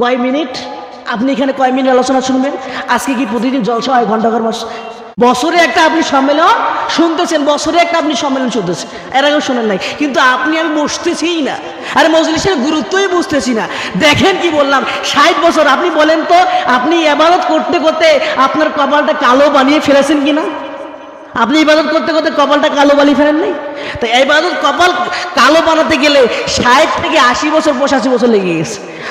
কয় মিনিট? আপনি এখানে কয় মিনিট আলোচনা শুনবেন? আজকে কি প্রতিদিন জলসা হয় ঘন্টাঘর মাস বছরে একটা আপনি সম্মেলন শুনতেছেন, বছরে একটা আপনি সম্মেলন শুনতেছেন। এর আগেও শোনেন নাই। কিন্তু আপনি আমি বসতেছিই না। আরে মজলিসের গুরুত্বই বুঝতেছি না। দেখেন কি বললাম, ষাট বছর, আপনি বলেন তো, আপনি এবারত করতে করতে আপনার কপালটা কালো বানিয়ে ফেলেছেন কি না আপনি ইবাদত করতে করতে কপালটা কালো বালি ফেলেন নাই? তো ইবাদত কপাল কালো বানাতে গেলে ষাট থেকে আশি বছর, পঁচাশি বছর লেগে গেছে।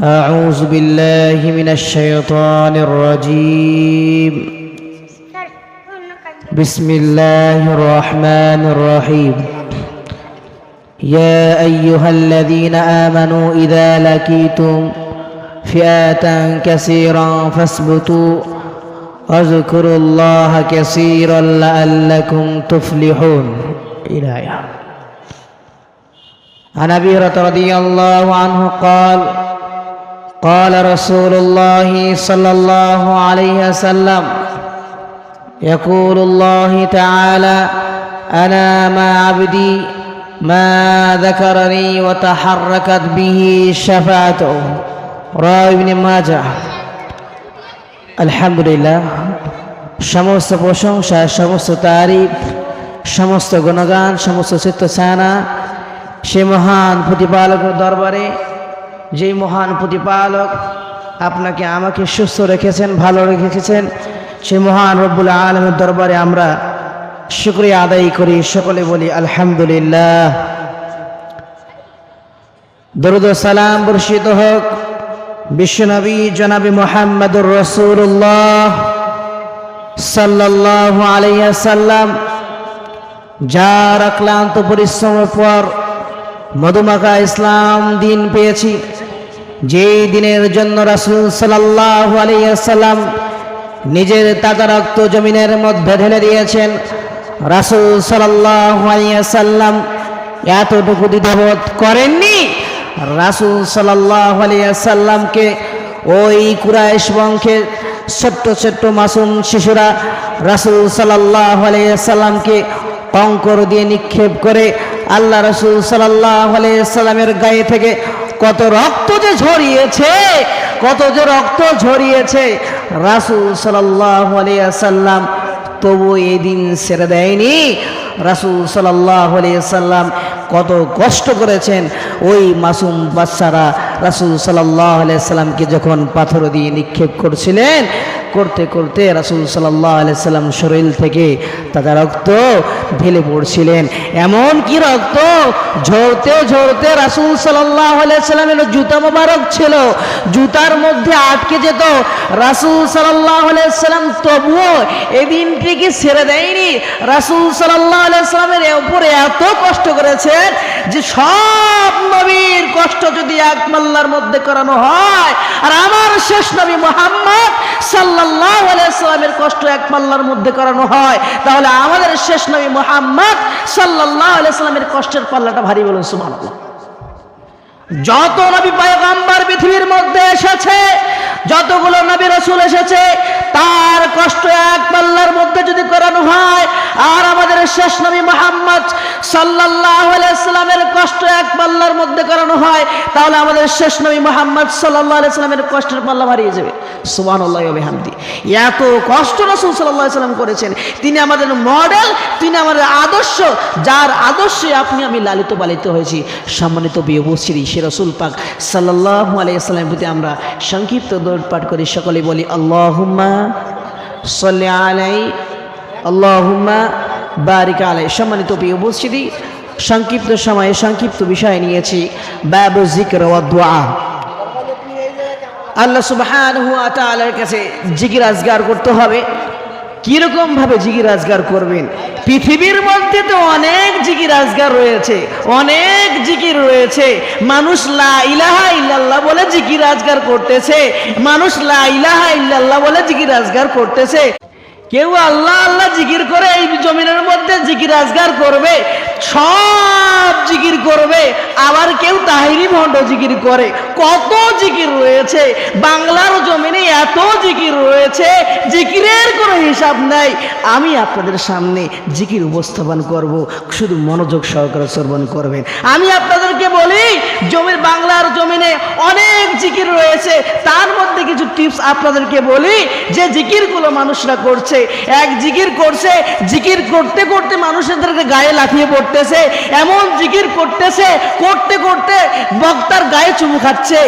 أعوذ بالله من الشيطان الرجيم. بسم الله الرحمن الرحيم. يا أيها الذين آمنوا إذا لقيتم فئة كثيرا فاثبتوا. واذكروا الله كثيرا لعلكم تفلحون. إلهي عن أبي رضي الله عنه قال قال رسول الله صلى الله عليه وسلم يقول الله تعالى أنا مع عبدي ما ذكرني وتحركت به شفاعته রায় ইবনে মাজাহ আলহামদুলিল্লাহ সমস্ত প্রশংসা সমস্ত তারিফ সমস্ত গুণগান সমস্ত চিত্তসানা সে মহান প্রতিপালকের দরবারে যেই মহান প্রতিপালক আপনাকে আমাকে সুস্থ রেখেছেন, ভালো রেখেছেন, সেই মহান রব্বুল আলমের দরবারে আমরা শুক্রিয়া আদায় করি। সকলে বলি, আলহামদুলিল্লাহ। দরুদ সালাম বর্ষিত হোক। বিশ্বনবী জনাবি মোহাম্মদুর রসুল্লাহ সাল্লাহ আলাইসাল্লাম যার অক্লান্ত পরিশ্রমের পর মধুমাখা ইসলাম দিন পেয়েছি। যেই দিনের জন্য রাসুল আলাইসাল্লাম নিজের তাজা রক্ত জমিনের মধ্যে ঢেলে দিয়েছেন, রাসুল আলাইসাল্লাম এতটুকু দ্বিধাবোধ করেননি। রাসুল সাল্লাহ ওই কুরাইশ বংশের ছোট্ট ছোট্ট মাসুম শিশুরা রাসুল সাল্লাহ কঙ্কর দিয়ে নিক্ষেপ করে আল্লাহ রসুল সাল্লাহ আলিয়াল্লামের গায়ে থেকে কত রক্ত ঝরিয়েছে, কত যে রক্ত ঝরিয়েছে। রাসুল আলিয়াল্লাম তবু এই দিন ছেড়ে দেয়নি। রাসুল সাল্লাহ আলিয়া সাল্লাম কত কষ্ট করেছেন। ওই মাসুম বাচ্চারা রাসুল সাল্লাহ সাল্লামকে যখন পাথর দিয়ে নিক্ষেপ করছিলেন, করতে করতে রাসুল সাল্লাহ সাল্লাম শরীর থেকে তাদের রক্ত ঢেলে পড়ছিলেন। এমন কি রক্ত? ঝরতে ঝরতে রাসুল সাল্লাহ সাল্লামের জুতা মোবারক ছিল। জুতার মধ্যে আটকে যেত। রাসুল সাল্লাহ সাল্লাম তবুও এই দিনটিকে ছেড়ে দেয়নি। রাসুল সাল্লাহ সাল্লামের উপরে এত কষ্ট করেছেন যে সব যদি এক মাল্লার মধ্যে করানো হয়। আর আমার শেষ নবী মোহাম্মদ সাল্লাহ আলাইসালামের কষ্ট এক মাল্লার মধ্যে করানো হয়। তাহলে আমাদের শেষ নবী মোহাম্মদ সাল্লাহ আলাইসালামের কষ্টের পাল্লাটা ভারী বলুন সুমান যত নবী পায়গাম্বার পৃথিবীর মধ্যে এসেছে, যতগুলো নবী রসুল এসেছে, তার কষ্ট এক পাল্লার মধ্যে যদি করানো হয়, আর আমাদের শেষ নবী মোহাম্মদ সাল্লাহ সাল্লামের কষ্ট এক পাল্লার মধ্যে করানো হয়, তাহলে আমাদের শেষ নবী মোহাম্মদ সাল্লাহ সাল্লামের কষ্টের পাল্লা হারিয়ে যাবে। সুবান আল্লাহ এত কষ্ট রসুল সাল্লাহ সাল্লাম করেছেন। তিনি আমাদের মডেল তিনি আমাদের আদর্শ, যার আদর্শে আপনি আমি লালিত পালিত হয়েছি। সম্মানিত বিয়বশ্রী সে রসুল পাক সাল্লাহ আলাইসাল্লামের প্রতি আমরা সংক্ষিপ্ত দৌড় পাঠ করি। সকলে বলি, আল্লাহুম্মা সাল্লি আলাই, আল্লাহুম্মা বারিক আলাই। সম্মানিত উপস্থিতি, সংক্ষিপ্ত সময়ে সংক্ষিপ্ত বিষয় নিয়েছি, বাবু দোয়া আল্লাহ তাআলার কাছে জিকির আজগার করতে হবে। কীরকম ভাবে জিগির আজগার করবেন? পৃথিবীর মধ্যে তো অনেক জিগির রাজগার রয়েছে, অনেক জিকির রয়েছে। মানুষ লা ইলাহা ইল্লাল্লাহ বলে জিকির রাজগার করতেছে। মানুষ লা ইলাহা ইল্লাল্লাহ বলে জিকির রাজগার করতেছে। কেউ আল্লাহ আল্লাহ জিকির করে এই জমিনের মধ্যে জিকির রাজগার করবে, সব জিকির করবে, আবার কেউ তাহিরি ভণ্ড জিকির করে। কত জিকির রয়েছে? বাংলার জমিনে এত জিকির রয়েছে, জিকিরের কোনো হিসাব নাই। আমি আপনাদের সামনে জিকির উপস্থাপন করব, শুধু মনোযোগ সহকারে শ্রবণ করবেন। আমি আপনাদেরকে বলি, জমির বাংলার জমিনে অনেক জিকির রয়েছে। তার মধ্যে কিছু টিপস আপনাদেরকে বলি, যে জিকিরগুলো মানুষরা করছে। এক জিকির করছে, জিকির করতে করতে মানুষদেরকে গায়ে লাফিয়ে পড়তেছে। এমন জিকির করতেছে, করতে করতে বক্তার গায়ে চুমু খাচ্ছে,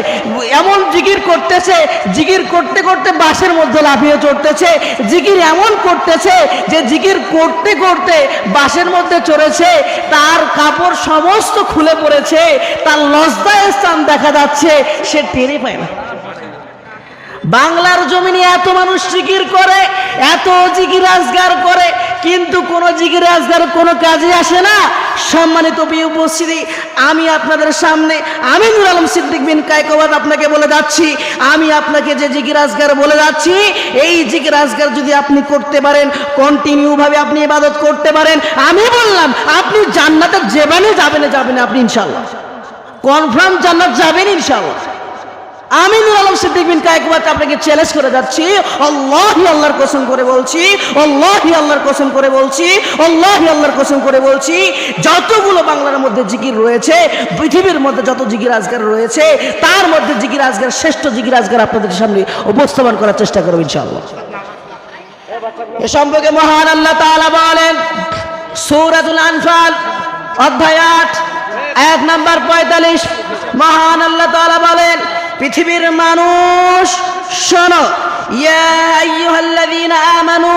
এমন জিকির করতেছে, জিকির করতে করতে বাসের মধ্যে লাফিয়ে চড়তেছে, জিকির এমন করতেছে যে জিকির করতে করতে বাসের মধ্যে চড়েছে, তার কাপড় সমস্ত খুলে পড়েছে, তার লজ্জায় স্থান দেখা যাচ্ছে, সে টেরে পায় না। বাংলার জমিনে এত মানুষ জিকির করে, এত জিকির আজগার করে কিন্তু কোনো জিকির আজগার কোনো কাজে আসে না। সম্মানিত উপস্থিতি, আমি আপনাদের সামনে আমি নুর আলম সিদ্দিক বিন কায়কবাদ আপনাকে বলে যাচ্ছি। আমি আপনাকে যে জিকির আজগার বলে যাচ্ছি, এই জিকির আজগার যদি আপনি করতে পারেন কন্টিনিউ ভাবে আপনি ইবাদত করতে পারেন, আমি বললাম, আপনি জান্নাতের যেবানে যাবেন যাবেন আপনি ইনশাল্লাহ কনফার্ম জান্নাত যাবেন ইনশাল্লাহ আমি নুর আলম সিদ্দিক বিন কায়কুবাত আপনাকে চ্যালেঞ্জ করে যাচ্ছি। আল্লাহি আল্লাহর কসম করে বলছি, আল্লাহি আল্লাহর কসম করে বলছি, আল্লাহি আল্লাহর কসম করে বলছি, যতগুলো বাংলার মধ্যে জিকির রয়েছে, পৃথিবীর মধ্যে যত জিকির আজগার রয়েছে, তার মধ্যে জিকির আজগার, শ্রেষ্ঠ জিকির আজগার আপনাদের সামনে উপস্থাপন করার চেষ্টা করব ইনশাআল্লাহ। এ সম্পর্কে মহান আল্লাহ তাআলা বলেন, সূরাতুল আনফাল, অধ্যায় আট, এক নাম্বার পঁয়তাল্লিশ, মহান আল্লাহ তাআলা বলেন পৃথিবীর মানুষ শোনো ইয়া আইয়ুহাল্লাযীনা আমানু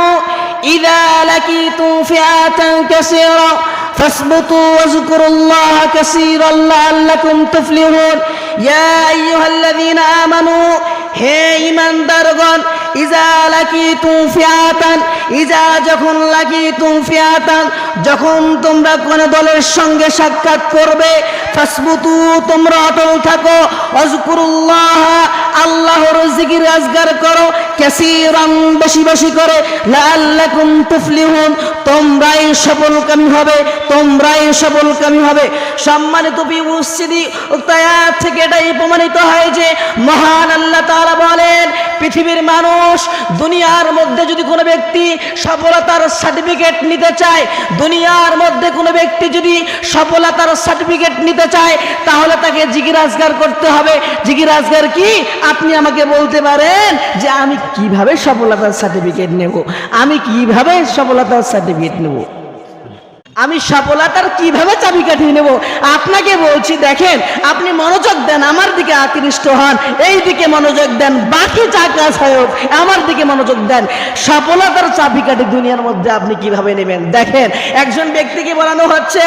ইযা লাকিতুম ফিআতান কাসীরা فاثبتوا واذكروا الله كثيرا لعلكم تفلحون يا أيها الذين آمنوا হে ইমানদারগণ ইজা লাকি ফিয়াতান ইজা যখন লাকি ফিয়াতান যখন তোমরা কোন দলের সঙ্গে সাক্ষাৎ করবে ফাসবুতু তোমরা অটল থাকো অজকুরুল্লাহ আল্লাহর জিকির আজগার করো কাসীরান বেশি বেশি করে, লাআল্লাকুম তুফলিহুন, তোমরাই সফলকামী হবে, তোমরাই সফলকামী হবে। সম্মানিত বিউসিদি উক্ত আয়াত থেকে এটাই প্রমাণিত হয় যে, মহান আল্লাহ তাআলা বলেন, পৃথিবীর মানুষ দুনিয়ার মধ্যে যদি কোনো ব্যক্তি সফলতার সার্টিফিকেট নিতে চায়, দুনিয়ার মধ্যে কোনো ব্যক্তি যদি সফলতার সার্টিফিকেট নিতে চায়, তাহলে তাকে জিগিরাজগার করতে হবে। জিগিরাজগার কি? আপনি আমাকে বলতে পারেন যে, আমি কীভাবে সফলতার সার্টিফিকেট নেব? আমি কীভাবে সফলতার সার্টিফিকেট নেব? আমি সফলতার কীভাবে চাবিকাঠি নেব? আপনাকে বলছি, দেখেন, আপনি মনোযোগ দেন, আমার দিকে আকৃষ্ট হন, এই দিকে মনোযোগ দেন, বাকি যা কাজ হয় আমার দিকে মনোযোগ দেন। সফলতার চাবিকাঠি দুনিয়ার মধ্যে আপনি কীভাবে নেবেন? দেখেন, একজন ব্যক্তিকে বলানো হচ্ছে,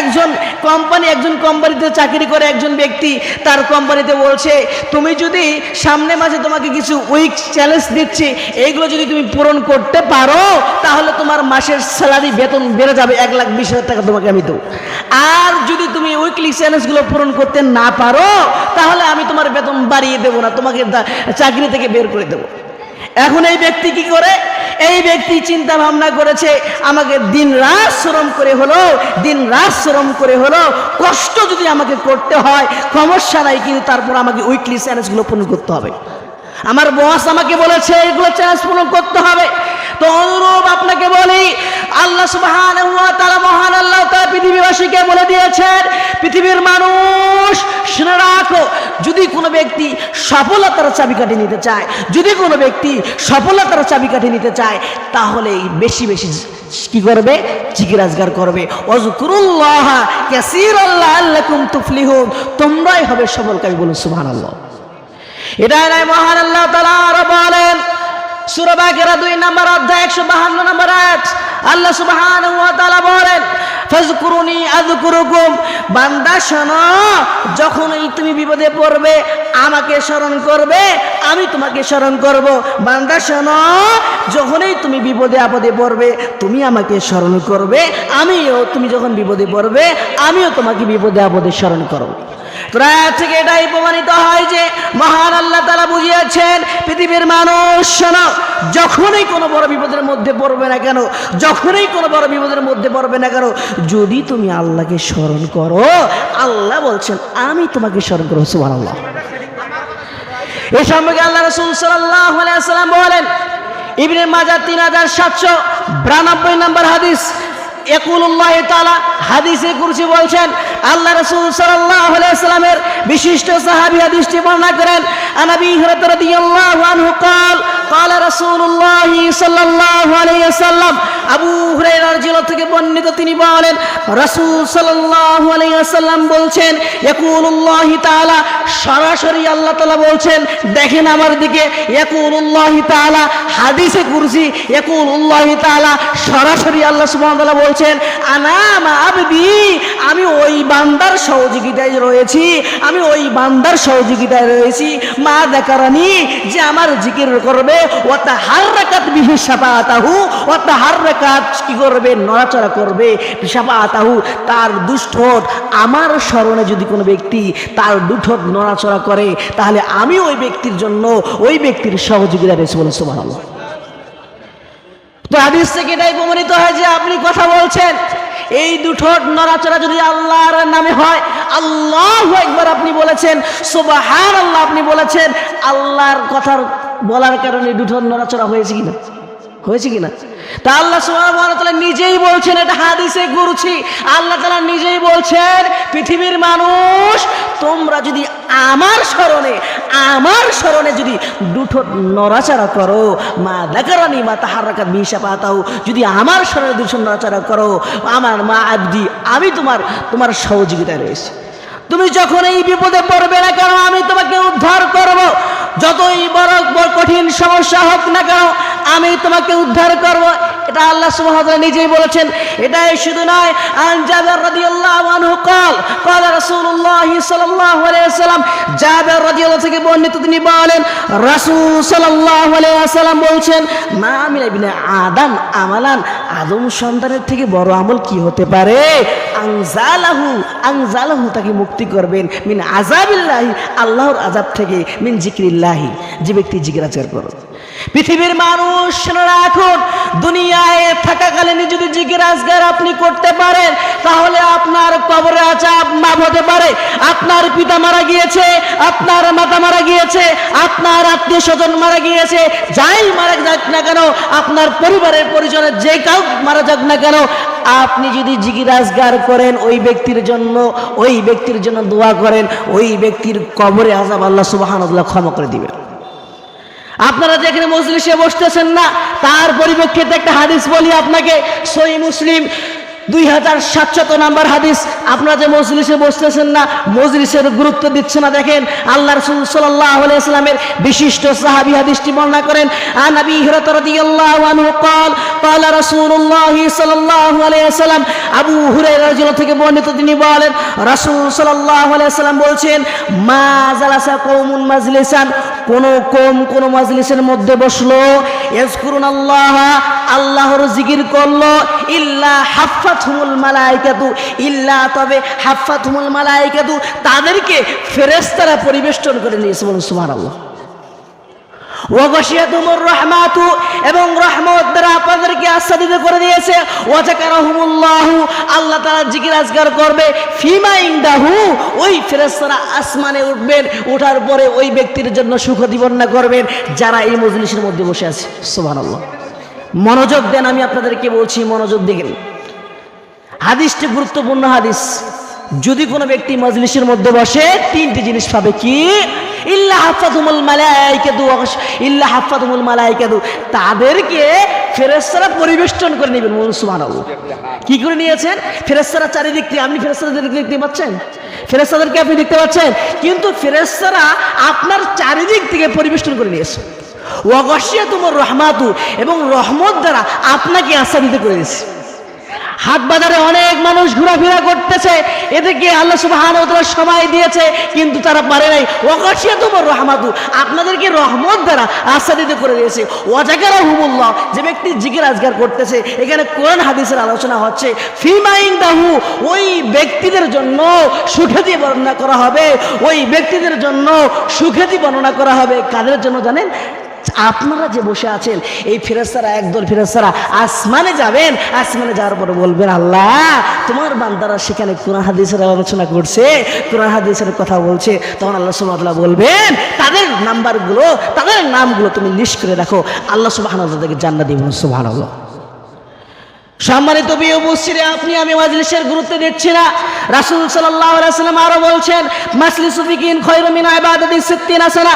একজন কোম্পানি, একজন কোম্পানিতে চাকরি করে একজন ব্যক্তি, তার কোম্পানিতে বলছে, তুমি যদি সামনে মাসে তোমাকে কিছু উইক চ্যালেঞ্জ দিচ্ছি এইগুলো যদি তুমি পূরণ করতে পারো, তাহলে তোমার মাসের স্যালারি বেতন বেড়ে যাবে এক লাখ বিশ হাজার টাকা তোমাকে আমি দেবো। আর যদি তুমি উইকলি চ্যালেঞ্জগুলো পূরণ করতে না পারো, তাহলে আমি তোমার বেতন বাড়িয়ে দেবো না, তোমাকে চাকরি থেকে বের করে দেবো। এখন এই ব্যক্তি কি করে? এই ব্যক্তি চিন্তা ভাবনা করেছে, আমাকে দিন রাত শ্রম করে হলো, দিন রাত শ্রম করে হলো, কষ্ট যদি আমাকে করতে হয়, সমস্যা নাই, কিন্তু তারপর আমাকে উইকলি চ্যালেঞ্জগুলো পূরণ করতে হবে। আমার বস আমাকে বলেছে, এগুলো চ্যালেঞ্জ পূরণ করতে হবে। তো আপনাকে বলি, আল্লাহ সুবহানাহু ওয়া তাআলা মহান আল্লাহ তাআলা পৃথিবীবাসীকে বলে দিয়েছেন, পৃথিবীর মানুষ শুনে রাখো, যদি কোনো ব্যক্তি সফলতার চাবিকাঠি নিতে চায়, যদি কোনো ব্যক্তি সফলতার চাবিকাঠি নিতে চায় তাহলে বেশি বেশি কি করবে? করবে। কাসীরাল্লাহ আল্লাকুম তুফলিহুন, তোমরাই হবে সফলকামী বলুন সুবহানাল্লাহ। এটা নয় মহান আল্লাহ তাআলা আরও বলেন সূরা বাকেরা দুই নম্বর অধ্যায় একশো বাহান্ন নম্বর আয়াত। আল্লাহ তাআলা বলেন ফাজকুরুনি আযকুরুকুম। বান্দা, শোনো, যখনই তুমি বিপদে পড়বে, আমাকে স্মরণ করবে, আমি তোমাকে স্মরণ করব। বান্দা, শোনো, যখনই তুমি বিপদে আপদে পড়বে, তুমি আমাকে স্মরণ করবে, আমিও তুমি যখন বিপদে পড়বে, আমিও তোমাকে বিপদে আপদে স্মরণ করব। তোরা থেকে এটাই প্রমাণিত হয় যে মহান আল্লাহ তালা বুঝিয়েছেন, পৃথিবীর মানুষ শোনো যখনই কোনো বড় বিপদের মধ্যে পড়বে না কেন, যখনই কোনো বড় বিপদের মধ্যে পড়বে না কেন, যদি তুমি আল্লাহকে স্মরণ করো, আল্লাহ বলছেন, আমি তোমাকে স্মরণ করব সুমান আল্লাহ এ সম্পর্কে আল্লাহ রসুল সাল্লাহ সাল্লাম বলেন, ইবনে মাজার তিন হাজার সাতশো বিরানব্বই নম্বর হাদিস একুল্লাহ তালা হাদিসে কুরসি বলছেন আল্লাহ রসুল সাল্লাহ সাল্লামের বিশিষ্ট সাহাবি হাদিসটি বর্ণনা করেন আনাবি হরত রাদিয়াল্লাহু আনহু قال قال رسول الله صلى الله عليه وسلم আবু হুরায়রা রাদিয়াল্লাহু থেকে বর্ণিত তিনি বলেন, রাসূল সাল্লাল্লাহু আলাইহি ওয়াসাল্লাম বলছেন, ইয়াকুলুল্লাহ তাআলা, সরাসরি আল্লাহ তাআলা বলছেন, দেখেন আমার দিকে, ইয়াকুলুল্লাহ তাআলা, হাদিসে কুরসি, ইয়াকুলুল্লাহ তাআলা, সরাসরি আল্লাহ সুবহানাহু ওয়া বলছেন, আনা মা আবদি, আমি ওই বান্দার সহযোগিতায় রয়েছি, আমি ওই বান্দার সহযোগিতায় রয়েছি, মা দেখারানি, যে আমার জিকির করবে ওটা হার রাকাত বিহি সাফাতাহু ওটা হার রাকাত কি করবে, নড়াচড়া করবে সাফাতাহু তার দুষ্ঠট আমার স্মরণে যদি কোনো ব্যক্তি তার দুঠট নড়াচড়া করে, তাহলে আমি ওই ব্যক্তির জন্য, ওই ব্যক্তির সহযোগিতা রয়েছে বলে সুবহানাল্লাহ। তো হাদিস থেকে এটাই প্রমাণিত হয় যে আপনি কথা বলছেন, এই দুটো নড়াচড়া যদি আল্লাহর নামে হয়, আল্লাহ একবার আপনি বলেছেন সুবাহান আল্লাহ আপনি বলেছেন, আল্লাহর কথার বলার কারণে দুটো নড়াচড়া হয়েছে কিনা? হয়েছে কিনা? তা আল্লাহ সুবহানাহু নিজেই বলছেন, এটা হাদিসে গুরুছি আল্লাহ তালা নিজেই বলছেন, পৃথিবীর মানুষ, তোমরা যদি আমার স্মরণে আমার স্মরণে যদি দুটো নড়াচড়া করো, মা দেখারানি মা তাহার রাখাত মিশা পাতাও যদি আমার স্মরণে দুটো নড়াচড়া করো, আমার মা আবদি, আমি তোমার তোমার সহযোগিতায় রয়েছি। তুমি যখন এই বিপদে পড়বে না কেন, আমি তোমাকে উদ্ধার করব। যতই বড় কঠিন সমস্যা হোক না কেন আমি তোমাকে উদ্ধার করব এটা আল্লাহ সুবহানাহু ওয়া তাআলা নিজেই বলেছেন এটাই শুধু নয় আন জাবের রাদিয়াল্লাহু আনহু قال قال رسول الله صلى الله عليه وسلم জাবের রাদিয়াল্লাহু থেকে বর্ণিত তিনি বলেন রাসূল সাল্লাল্লাহু আলাইহি ওয়াসাল্লাম বলছেন মা মিন ইবনে আদম আমালান আদম সন্তানের থেকে বড় আমল কি হতে পারে আনজালাহু আনজালাহু তাকে মুক্তি করবেন মিন আযাবিল্লাহি আল্লাহর আযাব থেকে মিন জিকরিল্লাহি যে ব্যক্তি জিকির আজকার করে পৃথিবীর মানুষ শুনে রাখুন দুনিয়ায় থাকাকালীন যদি জিকির আজগার আপনি করতে পারেন, তাহলে আপনার কবরে আচাপ মাপ হতে পারে। আপনার পিতা মারা গিয়েছে, আপনার মাতা মারা গিয়েছে, আপনার আত্মীয় স্বজন মারা গিয়েছে, যাই মারা যাক না কেন, আপনার পরিবারের পরিজনের যে কাউ মারা যাক না কেন, আপনি যদি জিকির আজগার করেন ওই ব্যক্তির জন্য, ওই ব্যক্তির জন্য দোয়া করেন, ওই ব্যক্তির কবরে আজাব আল্লাহ সুবাহানুল্লাহ ক্ষমা করে দিবেন। আপনারা যেখানে মজলিসে বসতেছেন না তার পরিপ্রেক্ষিতে একটা হাদিস বলি আপনাকে সই মুসলিম দুই হাজার সাতশত নাম্বার হাদিস আপনারা যে মজলিসে বসতেছেন না মজলিসের গুরুত্ব দিচ্ছে না দেখেন আল্লাহ রসুল সাল্লাহ ইসলামের বিশিষ্ট সাহাবি হাদিসটি বর্ণনা করেন আন আবি হরাত রাদিয়াল্লাহু আনহু قال قال رسول الله صلى الله عليه وسلم আবু হুরায়রা রাদিয়াল্লাহু থেকে বর্ণিত তিনি বলেন রাসূল সাল্লাল্লাহু আলাইহি ওয়াসাল্লাম বলছেন মা জালাসা কওমুন মাজলিসান কোন কম, কোন মাজলিসের মধ্যে বসল। ইয়াজকুরুন আল্লাহ, আল্লাহর জিকির করল। ইল্লা হাফফাতুল মালাইকাতু ইল্লা তবে হাফফাতুল মালাইকাতু তাদেরকে ফেরেশতারা পরিবেষ্টন করে নিয়েছে বলুন সুবহানাল্লাহ। এবং রহমত করে দিয়েছে। আল্লাহ জিকির আজগার করবে। ওই আসমানে উঠবেন পরে ওই ব্যক্তির জন্য সুখ দিবন্না করবেন, যারা এই মজলিসের মধ্যে বসে আছে। মনোযোগ দেন, আমি আপনাদেরকে বলছি, মনোযোগ দেখেন হাদিসটি গুরুত্বপূর্ণ হাদিস। যদি কোনো ব্যক্তি মজলিসের মধ্যে বসে, তিনটি জিনিস পাবে কি? ইল্লা হাফাতুমুল মালাইকাতু ইল্লা হাফাতুমুল মালাইকাতু তাদেরকে ফেরেশতারা পরিবেষ্টন করে নেবেন বলুন কি করে নিয়েছেন? ফেরেশতারা চারিদিক থেকে, আপনি ফেরেশতাদের দেখতে পাচ্ছেন? ফেরেশতাদেরকে আপনি দেখতে পাচ্ছেন? কিন্তু ফেরেশতারা আপনার চারিদিক থেকে পরিবেষ্টন করে নিয়েছে। ওয়াগশিয়া তোমার রহমাতু, এবং রহমত দ্বারা আপনাকে আশ্বাদিত করে দিয়েছে। হাট বাজারে অনেক মানুষ ঘোরাফেরা করতেছে। এদেরকে আল্লাহ সুবহান সময় দিয়েছে, কিন্তু তারা পারে নাই। ওকাশিয়া তোমার রহমাতু, আপনাদেরকে রহমত দ্বারা আচ্ছাদিত করে দিয়েছে। ওয়াজাকারা হুমুল্লাহ যে ব্যক্তি জিকির আজগার করতেছে, এখানে কোরআন হাদিসের আলোচনা হচ্ছে ফিমাইং দাহু ওই ব্যক্তিদের জন্য সুখেদি বর্ণনা করা হবে। ওই ব্যক্তিদের জন্য সুখেদি বর্ণনা করা হবে। কাদের জন্য জানেন? আপনারা যে বসে আছেন, এই ফেরেস্তারা একদল ফেরেস্তারা আসমানে যাবেন, আসমানে যাওয়ার পরে বলবেন, আল্লাহ, তোমার বান্দারা সেখানে কোরআন হাদিসের আলোচনা করছে কোরআন হাদিসের কথা বলছে? তখন আল্লাহ সুবাহ বলবেন, তাদের নাম্বারগুলো, তাদের নামগুলো তুমি লিস্ট করে রাখো। আল্লাহ সুবাহ তাদেরকে জান্নাত দিবেন সুবাহ সম্মানিত বিয়ে উপস্থিতি, আপনি আমি মাজলিসের গুরুত্ব দিচ্ছি না। রাসুল সাল্লাহ সাল্লাম আরও বলছেন, মাজলিস ফিকিন খৈরমিন ইবাদতি সিত্তিন আসানা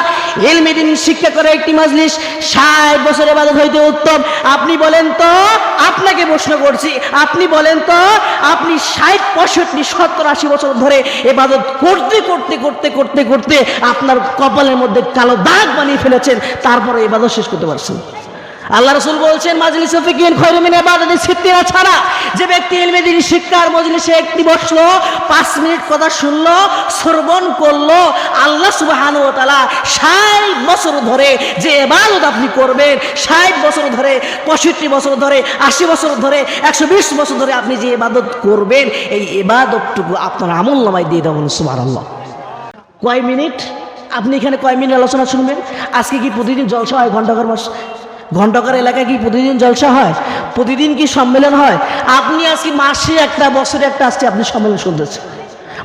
ইলমি শিক্ষা করে একটি মাজলিস ষাট বছর ইবাদত হইতে উত্তম। আপনি বলেন তো, আপনাকে প্রশ্ন করছি, আপনি বলেন তো, আপনি ষাট, পঁয়ষট্টি, সত্তর, আশি বছর ধরে ইবাদত করতে করতে করতে করতে করতে আপনার কপালের মধ্যে কালো দাগ বানিয়ে ফেলেছেন, তারপরে ইবাদত শেষ করতে পারছেন। আল্লাহ রসুল বলছেন মাজলিস ছাড়া যে ব্যক্তি ইলমে দিন শিক্ষার মজলিসে একটি বসল, পাঁচ মিনিট কথা শুনলো, শ্রবণ করল, আল্লাহ সুবহানাহু ওয়া তাআলা ষাট বছর ধরে যে এবাদত আপনি করবেন, ষাট বছর ধরে, পঁয়ষট্টি বছর ধরে, আশি বছর ধরে, একশো বিশ বছর ধরে আপনি যে এবাদত করবেন, এই এবাদতটুকু আপনার আমল নামায় দিয়ে দেবেন সুবহানাল্লাহ। কয় মিনিট? আপনি এখানে কয় মিনিট আলোচনা শুনবেন? আজকে কি প্রতিদিন জলসা হয় ঘন্টাঘর মাস ঘন্টাঘর এলাকায় কি প্রতিদিন জলসা হয়? প্রতিদিন কি সম্মেলন হয়? আপনি আজকে মাসে একটা, বছরে একটা আজকে আপনি সম্মেলন শুনতেছেন।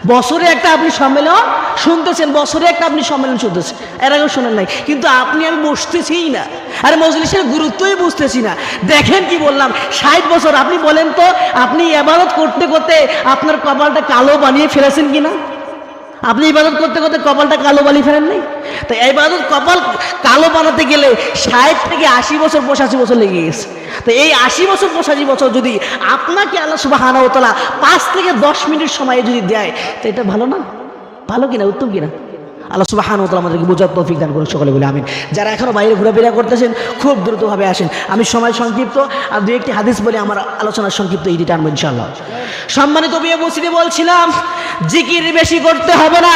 বছরে একটা আপনি সম্মেলন শুনতেছেন, বছরে একটা আপনি সম্মেলন শুনতেছেন। এর আগেও শোনেন নাই। কিন্তু আপনি, আমি বসতেছিই না। আর মজলিসের গুরুত্বই বুঝতেছি না। দেখেন কি বললাম, ষাট বছর আপনি বলেন তো, আপনি এবারত করতে করতে আপনার কপালটা কালো বানিয়ে ফেলেছেন কি না আপনি ইবাদত করতে করতে কপালটা কালো বালি ফেরেন নাই? তো ইবাদত কপাল কালো বানাতে গেলে ষাট থেকে আশি বছর পঁচাশি বছর লেগে গেছে। তো এই আশি বছর, পঁচাশি বছর যদি আপনাকে আল্লাহ সুবাহ পাঁচ থেকে দশ মিনিট সময় যদি দেয়, তো এটা ভালো না? ভালো কিনা? উত্তম কিনা? আল্লাহ সুবাহান তালা আমাদেরকে বোঝার তৌফিক দান করে সকলে বলে আমিন। যারা এখনও বাইরে ঘোরাফেরা করতেছেন, খুব দ্রুতভাবে আসেন। আমি সময় সংক্ষিপ্ত, আর দু একটি হাদিস বলে আমার আলোচনার সংক্ষিপ্ত এই টানবো ইনশাল্লাহ সম্মানিত বিয়ে মসজিদে বলছিলাম, জিকির বেশি করতে হবে না,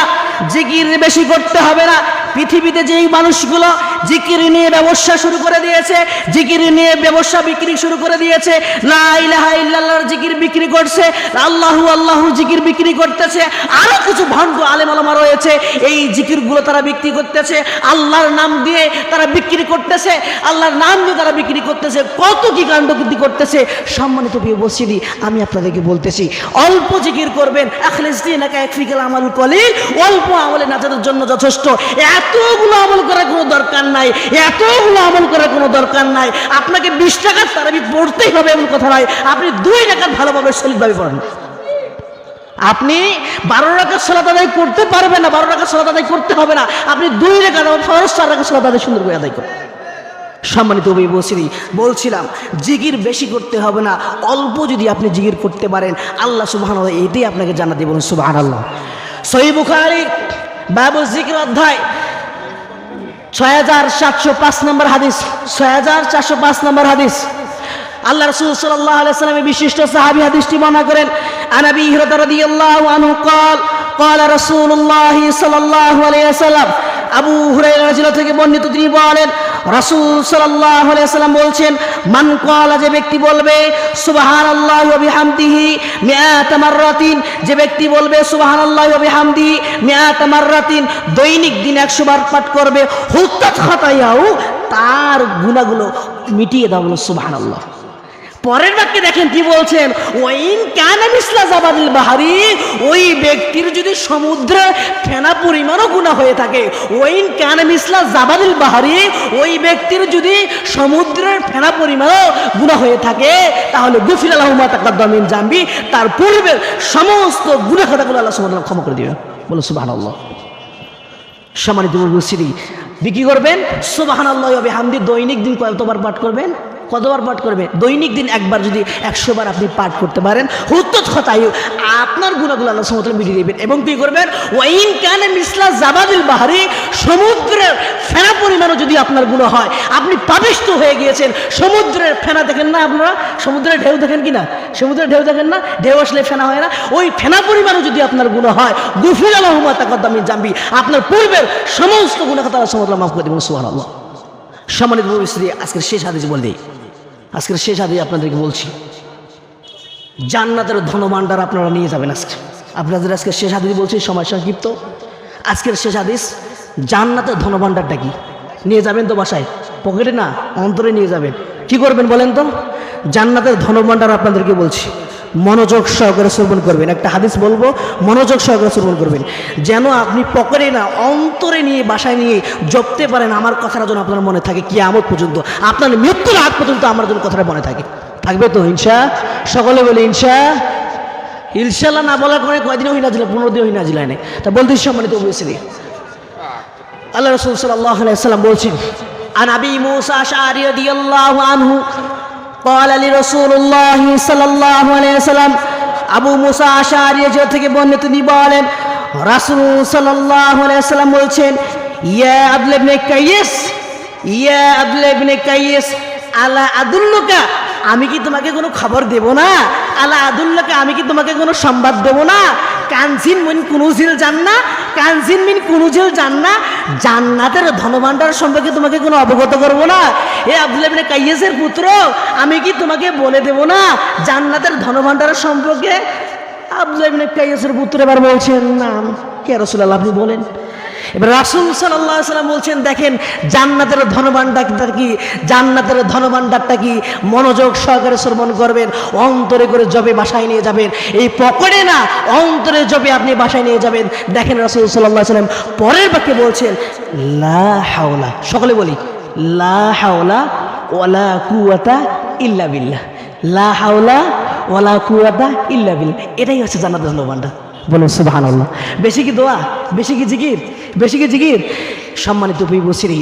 জিকির বেশি করতে হবে না। পৃথিবীতে যেই মানুষগুলো জিকির নিয়ে ব্যবসা শুরু করে দিয়েছে, জিকির নিয়ে ব্যবসা বিক্রি শুরু করে দিয়েছে, লা ইলাহা ইল্লাল্লাহর জিকির বিক্রি করছে, আল্লাহু আল্লাহু জিকির বিক্রি করতেছে, আরও কিছু ভণ্ড আলেম আলমা রয়েছে, এই জিকিরগুলো তারা বিক্রি করতেছে, আল্লাহর নাম দিয়ে তারা বিক্রি করতেছে, আল্লাহর নাম দিয়ে তারা বিক্রি করতেছে, কত কি কাণ্ড কীর্তি করতেছে। সম্মানিত প্রিয় বসিদি আমি আপনাদেরকে বলতেছি, অল্প জিকির করবেন আমল কলিল, অল্প আমলে নাচাদের জন্য যথেষ্ট। এতগুলো আমল করার কোনো দরকার নাই, এতগুলো আমল করার কোনো দরকার নাই। আপনাকে বিশ টাকার তারাবি পড়তেই হবে এমন কথা নয়, আপনি দুই টাকার ভালোভাবে সলিডভাবে পড়েন। আপনি বারো টাকার সলাত আদায় করতে পারবেন না, বারো টাকার সলাত আদায় করতে হবে না। আপনি দুই টাকা ফরজ চার টাকার সলাত আদায় সুন্দর করে আদায় করুন। সম্মানিত অভিবসিরি বলছিলাম জিগির বেশি করতে হবে না, অল্প যদি আপনি জিগির করতে পারেন, আল্লাহ সুবাহান এটাই আপনাকে জানাতে বলুন সুবাহান আল্লাহ সহি বুখারি জিকির অধ্যায়, ছয় হাজার সাতশো পাঁচ নম্বর হাদিস, ছয় হাজার চারশো পাঁচ নম্বর হাদিস। আল্লাহ রসুল সাল্লাহ আলাইসালামের বিশিষ্ট সাহাবি হাদিসটি বর্ণনা করেন আনাবি হিরত রাদিয়াল্লাহু আনহু قال قال رسول الله صلى الله عليه وسلم আবু হুরাইরা রাদিয়াল্লাহু থেকে বর্ণিত তিনি বলেন রাসূল সাল্লাল্লাহু আলাইহি সাল্লাম বলছেন মান ক্বালা যে ব্যক্তি বলবে সুবহানাল্লাহি ওয়া বিহামদিহি মিআত মাররাতিন যে ব্যক্তি বলবে সুবহানাল্লাহি ওয়া বিহামদিহি মিআত মাররাতিন দৈনিক দিন 100 বার পাঠ করবে হুত্তাত খাতায়াও তার গুনাহগুলো মিটিয়ে দাও বলো সুবহানাল্লাহ পরের বাক্যে দেখেন কি বলছেন? ওইন কেন মিসলা জাবাদিল বাহারি ওই ব্যক্তির যদি সমুদ্রে ফেনা পরিমাণও গুণা হয়ে থাকে ওইন কেন মিসলা জাবাদিল বাহারি ওই ব্যক্তির যদি সমুদ্রের ফেনা পরিমাণও গুণা হয়ে থাকে, তাহলে গুফিল আলহমা তাকার দমিন জানবি, তার পূর্বের সমস্ত গুণা খাতাগুলো আল্লাহ সুবাহ ক্ষমা করে দিবে বলো সুবাহ আল্লাহ সম্মানিত মুসিদি বিক্রি করবেন? সুবাহান আল্লাহ হামদি দৈনিক দিন কতবার পাঠ করবেন? কতবার পাঠ করবে? দৈনিক দিন একবার যদি একশো বার আপনি পাঠ করতে পারেন, হুত্তত খতাই আপনার গুণাগুলো আল্লাহ সমতলে মিটিয়ে দেবেন। এবং কি করবেন? ওয়াইন কানে মিসলা জাবাদিল বাহারি, সমুদ্রের ফেনা পরিমাণও যদি আপনার গুণ হয়, আপনি পাবিষ্ট হয়ে গিয়েছেন, সমুদ্রের ফেনা দেখেন না আপনারা? সমুদ্রের ঢেউ দেখেন কি না? সমুদ্রের ঢেউ দেখেন না? ঢেউ আসলে ফেনা হয় না? ওই ফেনা পরিমাণও যদি আপনার গুণ হয়, গুফির আলহমা তাকদ্দামি জানবি, আপনার পূর্বের সমস্ত গুণাকে তারা সমুদ্র মাফ করে দেবেন সুহান আল্লাহ সম্মানিত ভবিষ্যৎ আজকের শেষ হাদিস বল দিই আজকের শেষ আদি আপনাদেরকে বলছি। জান্নাতের ধনভাণ্ডার আপনারা নিয়ে যাবেন আজকে। আপনাদের আজকে শেষ হাদিস বলছি, সময় সংক্ষিপ্ত। আজকের শেষ আদিস জান্নাতের ধনভাণ্ডারটা কি? নিয়ে যাবেন তো বাসায়? পকেটে না? অন্তরে নিয়ে যাবেন। কি করবেন বলেন তো? জান্নাতের ধনভাণ্ডার আপনাদেরকে বলছি। মনোযোগ সহকারে শ্রবণ করবেন একটা হাদিস বলবো মনোযোগ সহকারে শ্রবণ করবেন যেন আপনি পকেটে না অন্তরে নিয়ে বাসায় নিয়ে জপতে পারেন আমার কথাটা যেন আপনার মনে থাকে কি আমত পর্যন্ত আপনার মৃত্যুর আগ পর্যন্ত আমার জন্য কথাটা মনে থাকে থাকবে তো হিংসা সকলে বলে হিংসা ইনশাল্লাহ না বলার কারণে কয়দিনও হইনা ছিল পনেরো দিন হইনা ছিল তা বলতে সম্মানিত অবশ্যই আল্লাহ রসুল সাল্লাহ সাল্লাম বলছেন عن ابي موسى اشعري رضي الله عنه قال لرسول الله صلى الله عليه وسلم আবু মুসা আশারি যে থেকে বর্ণিত তিনি বলেন রাসূল সাল্লাল্লাহু আলাইহি সাল্লাম বলছেন ইয়া আবদুল ইবনে কাইস ইয়া আবদুল ইবনে কাইস আলা আদুল্লুকা আমি কি তোমাকে কোনো খবর দেব না? আলা আদুল্লাহকে আমি কি তোমাকে কোনো সংবাদ দেব না? কানজিন মিন কুনুজিল জান্না, কানজিন মিন কুনুজিল জান্না, জান্নাতের ধনভাণ্ডার সম্পর্কে তোমাকে কোনো অবগত করব না? এ আব্দুল ইবনে কাইয়েসের পুত্র, আমি কি তোমাকে বলে দেব না? জান্নাতের ধনভাণ্ডার সম্পর্কে? আব্দুল ইবনে কাইয়েসের পুত্র এবার বলছেন, না, কে রাসূলুল্লাহ আপনি বলেন? এবার রাসুল সাল্লাহ সাল্লাম বলছেন, দেখেন, জান্নাতের ধনভাণ্ডারটা কি? জান্নাতের ধনভাণ্ডারটা কি? মনোযোগ সহকারে শ্রবণ করবেন, অন্তরে করে জবে বাসায় নিয়ে যাবেন। এই পকেটে না, অন্তরে জবে আপনি বাসায় নিয়ে যাবেন। দেখেন রাসুল সাল্লাহ সাল্লাম পরের বাক্যে বলছেন, লা হাওলা, সকলে বলি, লা হাওলা ওয়ালা কুয়াতা ইল্লা বিল্লাহ। লা হাওলা ওয়ালা কুয়াতা ইল্লা বিল্লাহ। এটাই হচ্ছে জান্নাতের ধনভাণ্ডার। বলুন সুবাহান আল্লাহ বেশি কি দোয়া? বেশি কি জিকির? বেশি কি জিকির? সম্মানিত বিবশ্রী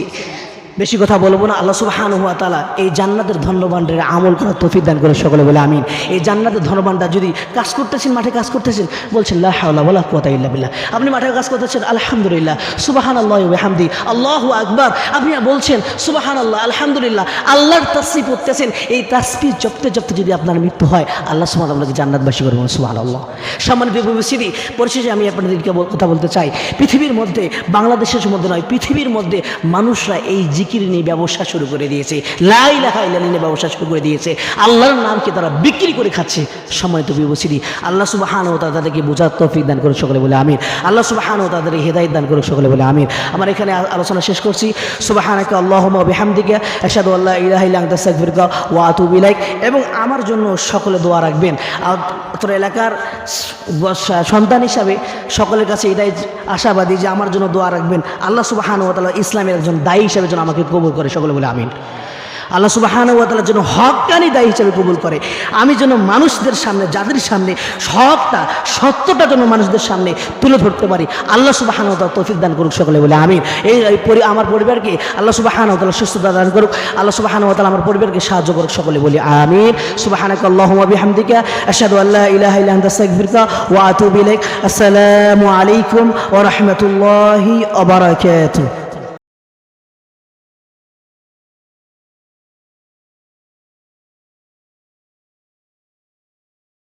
বেশি কথা বলব না। আল্লাহ সুবাহান হুয়া তালা এই জান্নাতের ধন্যবান্ডের আমল করার তফিক দান করে সকলে বলে আমিন। এই জান্নাতের ধন্যবানটা যদি কাজ করতেছেন, মাঠে কাজ করতেছেন, বলছেন লাহ বলা কথা ইল্লা বিল্লাহ। আপনি মাঠে কাজ করতেছেন, আলহামদুলিল্লাহ। সুবাহান আল্লাহ হামদি আল্লাহ আকবর। আপনি বলছেন সুবাহান আল্লাহ আলহামদুলিল্লাহ। আল্লাহর তাসপি পড়তেছেন। এই তাসপি জপতে জপতে যদি আপনার মৃত্যু হয়, আল্লাহ সুবাহ আপনাকে জান্নাতবাসী করবেন সুবাহান আল্লাহ সম্মানিত বিবশ্রী পরিশেষে আমি আপনাদেরকে কথা বলতে চাই, পৃথিবীর মধ্যে, বাংলাদেশের মধ্যে নয়, পৃথিবীর মধ্যে মানুষরা এই জিকির নিয়ে ব্যবসা শুরু করে দিয়েছে। লাই লাহা ইলা নিয়ে ব্যবসা শুরু করে দিয়েছে। আল্লাহর নামকে তারা বিক্রি করে খাচ্ছে। সম্মানিত বিবশ্রী আল্লাহ সুবাহান ও তাদেরকে বোঝার তৌফিক দান করে সকলে বলে আমির আল্লাহ সুবাহান ও তাদেরকে হেদায়ত দান করে সকলে বলে আমির আমার এখানে আলোচনা শেষ করছি। সুবাহানাকে আল্লাহ বিহামদিকে। এসাদু আল্লাহ ইলাহ ওয়া আতুব এবং আমার জন্য সকলে দোয়া রাখবেন। আর এলাকার সন্তান হিসাবে সকলের কাছে এটাই আশাবাদী যে আমার জন্য দোয়া রাখবেন। আল্লাহ সুবাহান ও তাআলা ইসলামের একজন দায়ী হিসাবে যেন আমাকে কবুল করে। সকলে বলে আমিন। আল্লাহ সুবাহান ও তাআলা যেন হকানি দায়ী হিসাবে কবুল করে। আমি যেন মানুষদের সামনে যাদের সামনে হকটা, সত্যটা যেন মানুষদের সামনে তুলে ধরতে পারি। আল্লাহ সুবাহান ও তাআলা তৌফিক দান করুক সকলে বলে আমি এই আমার পরিবারকে আল্লাহ সুবাহান ও তাআলা সুস্থতা দান করুক। আল্লাহ সুবাহান ও তাআলা আমার পরিবারকে সাহায্য করুক সকলে বলি, আমিন। সুবাহানাক আল্লাহুম্মা বিহামদিকা, আশহাদু আল্লা ইলাহা আস্তাগফিরুকা ওয়া আতুবু আসসালামু আলাইকুম ওয়া রাহমাতুল্লাহি